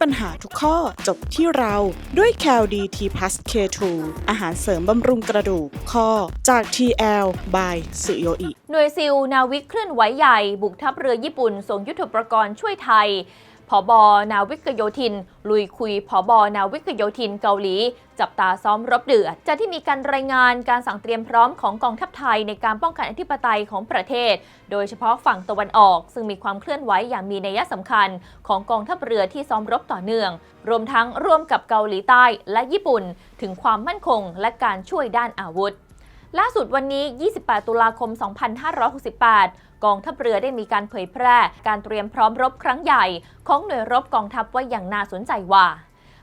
ปัญหาทุกข้อจบที่เราด้วย c a l d t plus K2 อาหารเสริมบำรุงกระดูกข้อจาก TL by สุโยอิ หน่วยซิลนาวิกเคลื่อนไหวใหญ่ บุกทัพเรือญี่ปุ่นส่งยุทธปกรณ์ช่วยไทย ผบนาวิกโยธิน ลุยคุยผบนาวิกโยธินเกาหลี จับตาซ้อมรบเดือดจากที่มีการรายงานการสั่งเตรียมพร้อมของกองทัพไทยในการป้องกันอธิปไตยของประเทศ โดยเฉพาะฝั่งตะวันออก ซึ่งมีความเคลื่อนไหวอย่างมีนัยสำคัญ ของกองทัพเรือที่ซ้อมรบต่อเนื่อง รวมทั้งร่วมกับเกาหลีใต้และญี่ปุ่น ถึงความมั่นคงและการช่วยด้านอาวุธ ล่าสุดวันนี้ 28 ตุลาคม 2568 กองทัพเรือได้มีการเผยแพร่การเตรียมพร้อมรบครั้งใหญ่ของหน่วยรบกองทัพไว้อย่างน่าสนใจว่า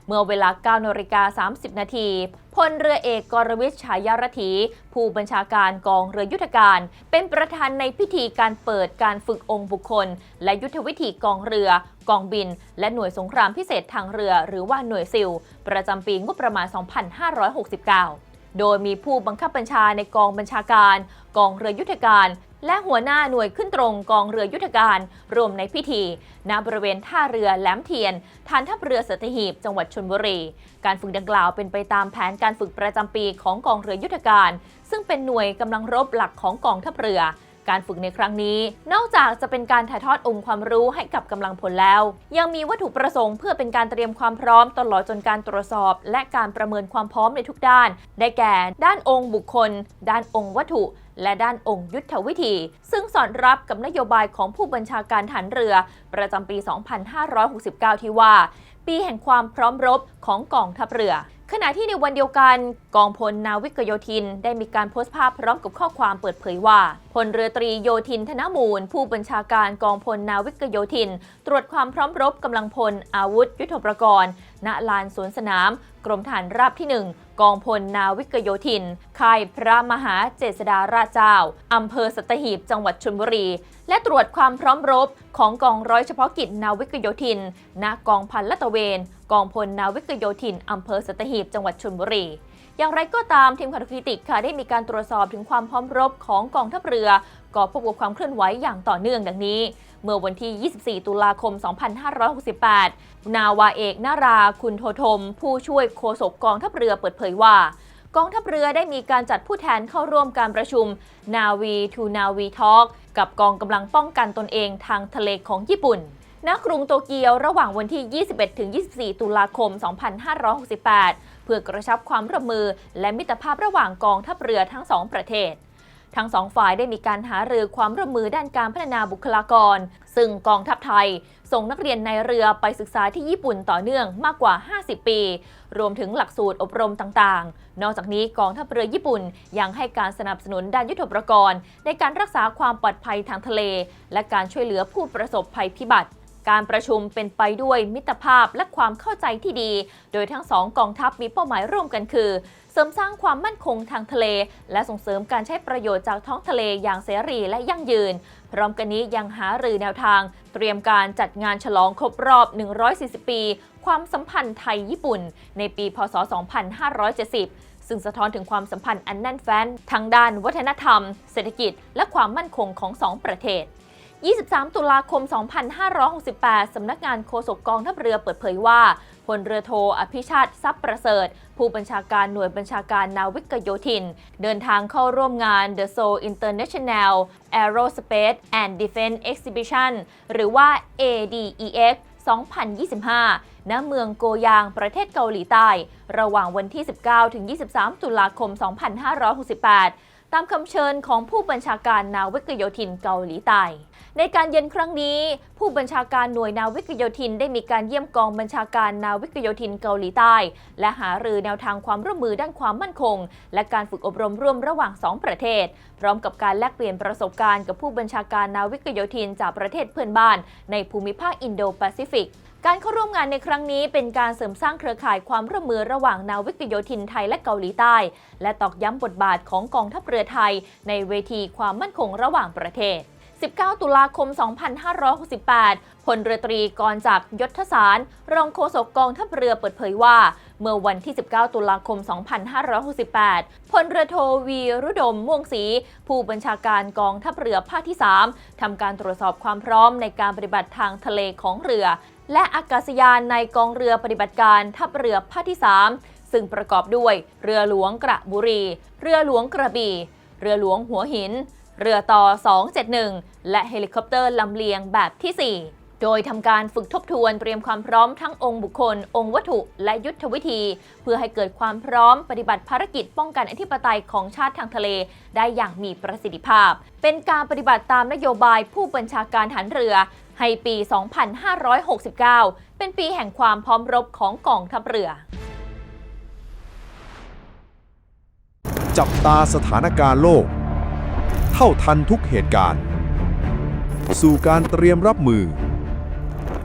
เมื่อเวลา9นาฬิกา30 นาทีพลเรือเอกกรวิชฉายารถี ผู้บัญชาการกองเรือยุทธการ เป็นประธานในพิธีการเปิดการฝึกองค์บุคคล และยุทธวิธีกองเรือ กองบิน และหน่วยสงครามพิเศษทางเรือ หรือว่าหน่วยซิล ประจำปีงบประมาณ 2569 โดยมีผู้บังคับบัญชาในกองบัญชาการ กองเรือยุทธการ และหัวหน้าหน่วยขึ้นตรงกองเรือยุทธการ รวมในพิธี ณ บริเวณท่าเรือแหลมเทียน ฐานทัพเรือสัตหีบ จังหวัดชลบุรี การฝึกดังกล่าวเป็นไปตามแผนการฝึกประจำปีของกองเรือยุทธการ ซึ่งเป็นหน่วยกำลังรบหลักของกองทัพเรือ การฝึกในครั้งนี้ นอกจากจะเป็นการถ่ายทอดองค์ความรู้ให้กับกำลังพลแล้ว ยังมีวัตถุประสงค์เพื่อเป็นการเตรียมความพร้อมตลอดจนการตรวจสอบ และการประเมินความพร้อมในทุกด้าน ได้แก่ ด้านองค์บุคคล ด้านองค์วัตถุและด้านองค์ยุทธวิธี ซึ่งสอดรับกับนโยบายของผู้บัญชาการฐานเรือ ประจำปี 2569 ที่ว่า ปีแห่งความพร้อมรบของกองทัพเรือ ขณะที่ในวันเดียวกันกองพลนาวิกโยธิน ได้มีการโพสต์ภาพพร้อมกับข้อความเปิดเผยว่าพลเรือตรีโยธินธนมูล ผู้บัญชาการกองพลนาวิกโยธิน ตรวจความพร้อมรบกำลังพลอาวุธยุทโธปกรณ์ณลานสวนสนาม รมฐานราบที่ 1 กองพลนาวิกโยธิน ค่ายพระมหาเจษฎาราชเจ้า อำเภอสัตหีบจังหวัดชลบุรี และตรวจความพร้อมรบของกองร้อยเฉพาะกิจนาวิกโยธิน ณ กองพันลาดตะเวน กองพลนาวิกโยธิน อำเภอสัตหีบจังหวัดชลบุรีอย่างไรก็ตามทีมข่าวคริติกค่ะได้มีการตรวจสอบถึงความพร้อมรบของกองทัพเรือ ก็พบกับความเคลื่อนไหวอย่างต่อเนื่องดังนี้ เมื่อวันที่ 24 ตุลาคม 2568 นาวาเอกนาราคุณโทธม ผู้ช่วยโฆษกกองทัพเรือเปิดเผยว่ากองทัพเรือได้มีการจัดผู้แทนเข้าร่วมการประชุมนาวีทูนาวีทอ k กับกองกำลังป้องกันตนเองทางทะเลของญี่ปุ่น ณ กรุงโตเกียวระหว่างวันที่ 21-24 ตุลาคม 2568 เพื่อกระชับความร่วมมือและมิตรภาพระหว่างกองทัพเรือทั้งสองประเทศ ทั้งสองฝ่ายได้มีการหารือความร่วมมือด้านการพัฒนาบุคลากร ซึ่งกองทัพไทย ส่งนักเรียนในเรือไปศึกษาที่ญี่ปุ่นต่อเนื่องมากกว่า 50 ปี รวมถึงหลักสูตรอบรมต่างๆ นอกจากนี้กองทัพเรือญี่ปุ่นยังให้การสนับสนุนด้านยุทธปกรณ์ ในการรักษาความปลอดภัยทางทะเล และการช่วยเหลือผู้ประสบภัยพิบัติการประชุมเป็นไปด้วยมิตรภาพและความเข้าใจที่ดี โดยทั้งสองกองทัพมีเป้าหมายร่วมกันคือ ริมสร้างความมั่นคงทางทะเล และส่งเสริมการใช้ประโยชน์จากท้องทะเลอย่างเสรีและยั่งยืน พร้อมกันนี้ยังหารือแนวทาง เตรียมการจัดงานฉลองครบรอบ 140 ปี ความสัมพันธ์ไทยญี่ปุ่น ในปี พศ 2570ซึ่งสะท้อนถึงความสัมพันธ์อันแน่นแฟ้นทั้งด้านวัฒนธรรม เศรษฐกิจ และความมั่นคงของสองประเทศ 23 ตุลาคม 2568 สำนักงานโฆษกกองทัพเรือเปิดเผยว่าพลเรือโทอภิชาติทรัพย์ประเสริฐ ผู้บัญชาการหน่วยบัญชาการนาวิกโยธิน เดินทางเข้าร่วมงาน The Seoul International Aerospace and Defense Exhibition หรือว่า ADEX 2025 ณ เมืองโกยาง ประเทศเกาหลีใต้ ระหว่างวันที่ 19 ถึง 23 ตุลาคม 2568 ตามคำเชิญของผู้บัญชาการนาวิกโยธินเกาหลีใต้ ในการเยือนครั้งนี้ ผู้บัญชาการหน่วยนาวิกโยธินได้มีการเยี่ยมกองบัญชาการนาวิกโยธินเกาหลีใต้ และหารือแนวทางความร่วมมือด้านความมั่นคง และการฝึกอบรมร่วมระหว่าง 2 ประเทศ พร้อมกับการแลกเปลี่ยนประสบการณ์กับผู้บัญชาการนาวิกโยธินจากประเทศเพื่อนบ้าน ในภูมิภาคอินโดแปซิฟิก การเข้าร่วมงานในครั้งนี้เป็นการเสริมสร้างเครือข่ายความร่วมมือระหว่างนาวิกโยธินไทยและเกาหลีใต้ และตอกย้ำบทบาทของกองทัพเรือไทย ในเวทีความมั่นคงระหว่างประเทศ 19 ตุลาคม 2568 พลเรือตรีกรจากยศสาร รองโฆษกกองทัพเรือเปิดเผยว่า เมื่อวันที่ 19 ตุลาคม 2568 พลเรือโทวีรุดมม่วงศรีผู้บัญชาการกองทัพเรือภาคที่ 3 ทำการตรวจสอบความพร้อมในการปฏิบัติทางทะเลของเรือ และอากาศยานในกองเรือปฏิบัติการทัพเรือภาคที่ 3 ซึ่งประกอบด้วย เรือหลวงกระบุรี เรือหลวงกระบี่ เรือหลวงหัวหิน เรือต่อ 271 และเฮลิคอปเตอร์ลำเลียงแบบที่ 4 โดยทำการฝึกทบทวนเตรียมความพร้อมทั้งองค์บุคคล องค์วัตถุ และยุทธวิธี เพื่อให้เกิดความพร้อมปฏิบัติภารกิจป้องกันอธิปไตยของชาติทางทะเล ได้อย่างมีประสิทธิภาพ เป็นการปฏิบัติตามนโยบายผู้บัญชาการฐานเรือให้ปี 2569 เป็นปีแห่งความพร้อมรบของกองทัพเรือ จับตาสถานการณ์โลก เท่าทันทุกเหตุการณ์ สู่การเตรียมรับมือ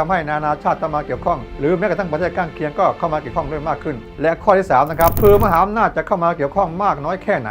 ทำให้นานาชาติเข้ามาเกี่ยวข้อง หรือแม้กระทั่งประเทศข้างเคียงก็เข้ามาเกี่ยวข้องด้วยมากขึ้น และข้อที่สามนะครับคือมหาอำนาจจะเข้ามาเกี่ยวข้องมากน้อยแค่ไหน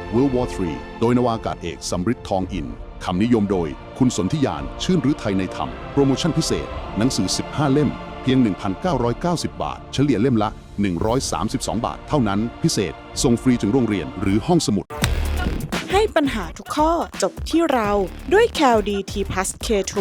World War III โดยนวากาศเอกสำริดทองอิน คำนิยมโดยคุณสนธิยาน ชื่นรือไทยในธรรม โปรโมชั่นพิเศษ หนังสือ 15 เล่ม เพียง 1,990 บาท เฉลี่ยเล่มละ 132 บาท เท่านั้น พิเศษ ส่งฟรีถึงโรงเรียนหรือห้องสมุด ให้ปัญหาทุกข้อจบที่เราด้วย c a l d t p l u s K2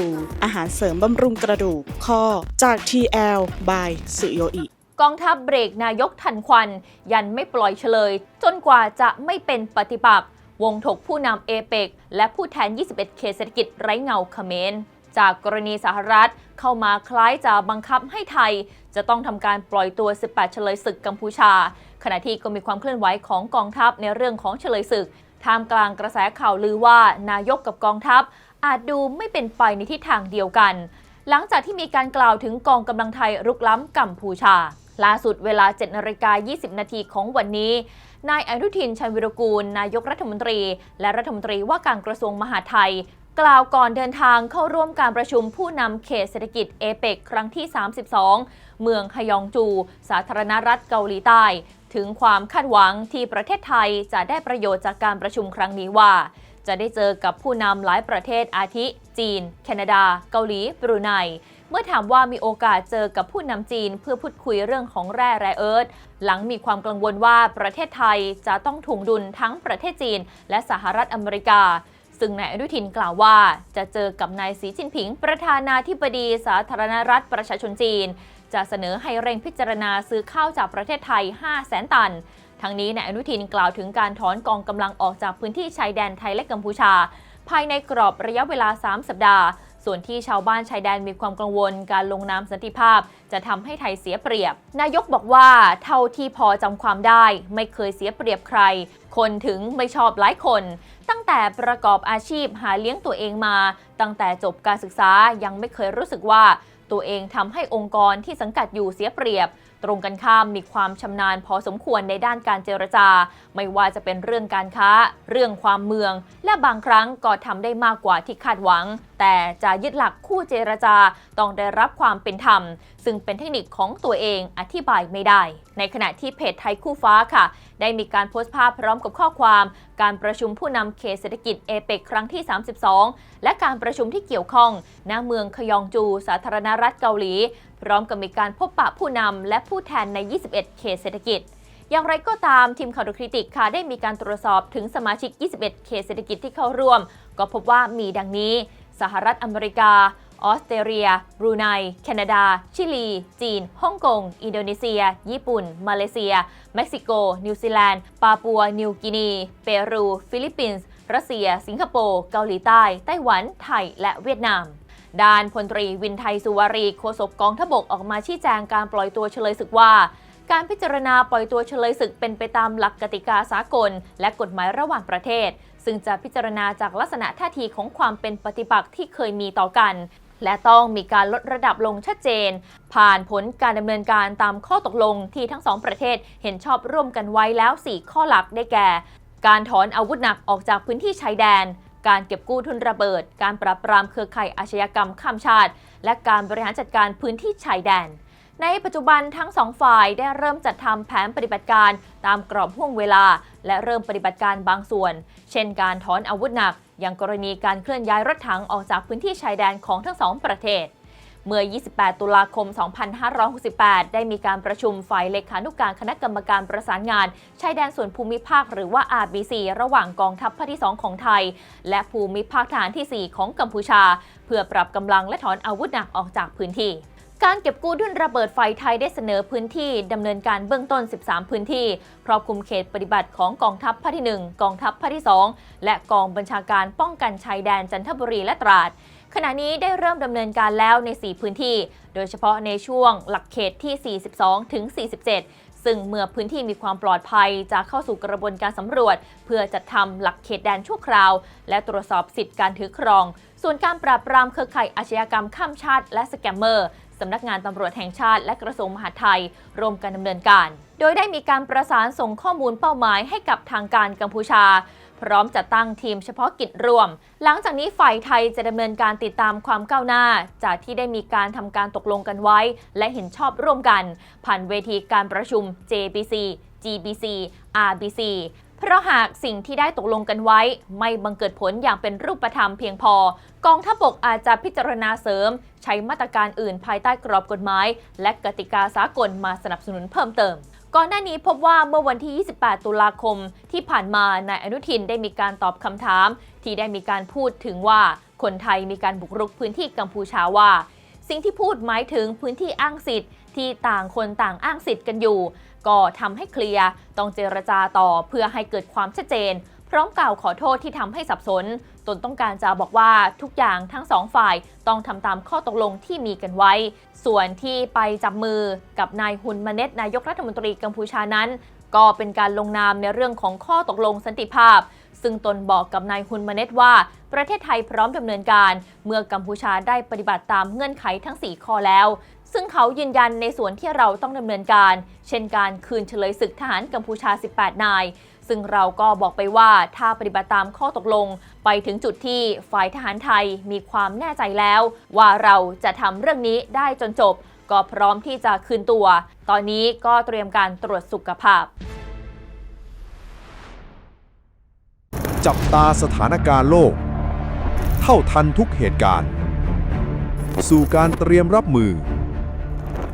อาหารเสริมบำรุงกระดูกข้อจาก TL by สุโยอิ กองทัพเบรกนายกทันควัน ยันไม่ปล่อยเฉลย จนกว่าจะไม่เป็นปฏิปักษ์วงถกผู้นำเอเปกและผู้แทน 21 เขตเศรษฐกิจไร้เงาเขมรจากกรณีสหรัฐเข้ามาคล้ายจะบังคับให้ไทย จะต้องทำการปล่อยตัว 18 เฉลยศึกกัมพูชา ขณะที่ก็มีความเคลื่อนไหวของกองทัพในเรื่องของเฉลยศึกท่ามกลางกระแสข่าวลือว่านายกกับกองทัพ อาจดูไม่เป็นไปในทิศทางเดียวกัน หลังจากที่มีการกล่าวถึงกองกำลังไทยรุกล้ำกัมพูชา ล่าสุดเวลา7นาฬิกา20 นาทีของวันนี้ นายอนุทินชัยวิรกูล นายกรัฐมนตรี และรัฐมนตรีว่าการกระทรวงมหาดไทย กล่าวก่อนเดินทางเข้าร่วมการประชุมผู้นำเขตเศรษฐกิจเอเปกครั้งที่ 32 เมืองฮยองจู สาธารณรัฐเกาหลีใต้ ถึงความคาดหวังที่ประเทศไทยจะได้ประโยชน์จากการประชุมครั้งนี้ว่าจะได้เจอกับผู้นำหลายประเทศอาทิ จีน แคนาดา เกาหลี บรูไน เมื่อถามว่ามีโอกาสเจอกับผู้นำจีนเพื่อพูดคุยเรื่องของแร่แร่เอิร์ธหลังมีความกังวลว่าประเทศไทยจะต้องถ่วงดุลทั้งประเทศจีน และสหรัฐอเมริกา ซึ่งนายอนุทินกล่าวว่า จะเจอกับนายสีจิ้นผิง ประธานาธิบดีสาธารณรัฐประชาชนจีน จะเสนอให้เร่งพิจารณาซื้อข้าวจากประเทศไทย5แสนตันทั้งนี้นายอนุทินกล่าวถึงการถอนกองกำลังออกจากพื้นที่ชายแดนไทยและกัมพูชา ภายในกรอบระยะเวลา 3 สัปดาห์ ส่วนที่ชาวบ้านชายแดนมีความกังวลการลงนามสันติภาพ จะทำให้ไทยเสียเปรียบ นายกบอกว่าเท่าที่พอจำความได้ ไม่เคยเสียเปรียบใคร คนถึงไม่ชอบหลายคน ตั้งแต่ประกอบอาชีพหาเลี้ยงตัวเองมา ตั้งแต่จบการศึกษายังไม่เคยรู้สึกว่า ตัวเองทำให้องค์กรที่สังกัดอยู่เสียเปรียบ ตรงกันข้ามมีความชำนาญพอสมควรในด้านการเจรจา ไม่ว่าจะเป็นเรื่องการค้า เรื่องความเมือง และบางครั้งก็ทำได้มากกว่าที่คาดหวัง แต่จะยึดหลักคู่เจรจาต้องได้รับความเป็นธรรม ซึ่งเป็นเทคนิคของตัวเองอธิบายไม่ได้ ในขณะที่เพจไทยคู่ฟ้าค่ะ ได้มีการโพสต์ภาพพร้อมกับข้อความการประชุมผู้นำเขตเศรษฐกิจเอเปกครั้งที่ 32 และการประชุมที่เกี่ยวข้องณเมืองคยองจู สาธารณรัฐเกาหลี พร้อมกับมีการพบปะผู้นำและผู้แทนใน 21 เขตเศรษฐกิจ อย่างไรก็ตามทีมข่าวดูคริติกค่ะได้มีการตรวจสอบถึงสมาชิก 21 เขตเศรษฐกิจที่เข้าร่วม ก็พบว่ามีดังนี้ สหรัฐอเมริกา ออสเตรเลีย บรูไน แคนาดา ชิลี จีน ฮ่องกง อินโดนีเซีย ญี่ปุ่น มาเลเซีย เม็กซิโก นิวซีแลนด์ ปาปัว นิวกินี เปรู ฟิลิปปินส์ รัสเซีย สิงคโปร์ เกาหลีใต้ ไต้หวัน ไทย และเวียดนาม ด้านพลตรีวินไทยสุวารีโฆษกกองทบกออกมาชี้แจงการปล่อยตัวเฉลยศึกว่า การพิจารณาปล่อยตัวเฉลยศึกเป็นไปตามหลักกติกาสากล และกฎหมายระหว่างประเทศ ซึ่งจะพิจารณาจากลักษณะท่าทีของความเป็นปฏิปักษ์ที่เคยมีต่อกันและต้องมีการลดระดับลงชัดเจน ผ่านผลการดำเนินการตามข้อตกลงที่ทั้งสองประเทศเห็นชอบร่วมกันไว้แล้ว 4 ข้อหลักได้แก่ การถอนอาวุธหนักออกจากพื้นที่ชายแดน การเก็บกู้ทุนระเบิด การปราบปรามเครือข่ายอาชญากรรมข้ามชาติ และการบริหารจัดการพื้นที่ชายแดน ในปัจจุบันทั้งสองฝ่ายได้เริ่มจัดทำแผนปฏิบัติการตามกรอบห่วงเวลา และเริ่มปฏิบัติการบางส่วน เช่นการถอนอาวุธหนัก อย่างกรณีการเคลื่อนย้ายรถถังออกจากพื้นที่ชายแดนของทั้งสองประเทศ เมื่อ 28 ตุลาคม 2568 ได้มีการประชุมฝ่ายเลขานุกการคณะกรรมการประสานงาน ชายแดนส่วนภูมิภาคหรือว่า RBC ระหว่างกองทัพภาคที่ 2 ของไทย และภูมิภาคทหารที่ 4 ของกัมพูชา เพื่อปรับกำลังและถอนอาวุธหนักออกจากพื้นที่การเก็บกู้ดุนระเบิดไฟไทยได้เสนอพื้นที่ดำเนินการเบื้องต้น 13 พื้นที่ครอบคลุมเขตปฏิบัติของกองทัพภาคที่ 1 กองทัพภาคที่ 2 และกองบัญชาการป้องกันชายแดนจันทบุรีและตราด ขณะนี้ได้เริ่มดำเนินการแล้วใน 4 พื้นที่ โดยเฉพาะในช่วงหลักเขตที่ 42 ถึง 47ซึ่งเมื่อพื้นที่มีความปลอดภัยจะเข้าสู่กระบวนการสำรวจ เพื่อจัดทำหลักเขตแดนชั่วคราว และตรวจสอบสิทธิการถือครอง ส่วนการปราบปรามเครือข่ายอาชญากรรมข้ามชาติและสแกมเมอร์สำนักงานตำรวจแห่งชาติและกระทรวงมหาดไทยร่วมกันดำเนินการ โดยได้มีการประสานส่งข้อมูลเป้าหมายให้กับทางการกัมพูชา พร้อมจัดตั้งทีมเฉพาะกิจร่วม หลังจากนี้ฝ่ายไทยจะดำเนินการติดตามความก้าวหน้า จากที่ได้มีการทำการตกลงกันไว้ และเห็นชอบร่วมกัน ผ่านเวทีการประชุม JBC GBC RBC เพราะหากสิ่งที่ได้ตกลงกันไว้ ไม่บังเกิดผลอย่างเป็นรูปธรรมเพียงพอ กองทัพบกอาจจะพิจารณาเสริม ใช้มาตรการอื่นภายใต้กรอบกฎหมาย และกติกาสากลมาสนับสนุนเพิ่มเติม ก่อนหน้านี้พบว่าเมื่อวันที่ 28 ตุลาคมที่ผ่านมานายอนุทินได้มีการตอบคำถาม ที่ได้มีการพูดถึงว่าคนไทยมีการบุกรุกพื้นที่กัมพูชาว่า สิ่งที่พูดหมายถึงพื้นที่อ้างสิทธิ์ ที่ต่างคนต่างอ้างสิทธิ์กันอยู่ ก็ทำให้เคลียร์ต้องเจรจาต่อเพื่อให้เกิดความชัดเจน พร้อมกล่าวขอโทษที่ทำให้สับสน ตนต้องการจะบอกว่าทุกอย่างทั้งสองฝ่ายต้องทำตามข้อตกลงที่มีกันไว้ ส่วนที่ไปจับมือกับนายฮุนมาเน็ตนายกรัฐมนตรีกัมพูชานั้น ก็เป็นการลงนามในเรื่องของข้อตกลงสันติภาพ ซึ่งตนบอกกับนายฮุนมาเน็ตว่า ประเทศไทยพร้อมดำเนินการ เมื่อกัมพูชาได้ปฏิบัติตามเงื่อนไขทั้ง 4 ข้อแล้ว ซึ่งเขายืนยันในส่วนที่เราต้องดำเนินการ เช่นการคืนเฉลยศึกทหารกัมพูชา 18 นาย ซึ่งเราก็บอกไปว่าถ้าปฏิบัติตามข้อตกลง ไปถึงจุดที่ฝ่ายทหารไทยมีความแน่ใจแล้ว ว่าเราจะทำเรื่องนี้ได้จนจบ ก็พร้อมที่จะคืนตัว ตอนนี้ก็เตรียมการตรวจสุขภาพ จับตาสถานการณ์โลก เท่าทันทุกเหตุการณ์ สู่การเตรียมรับมือ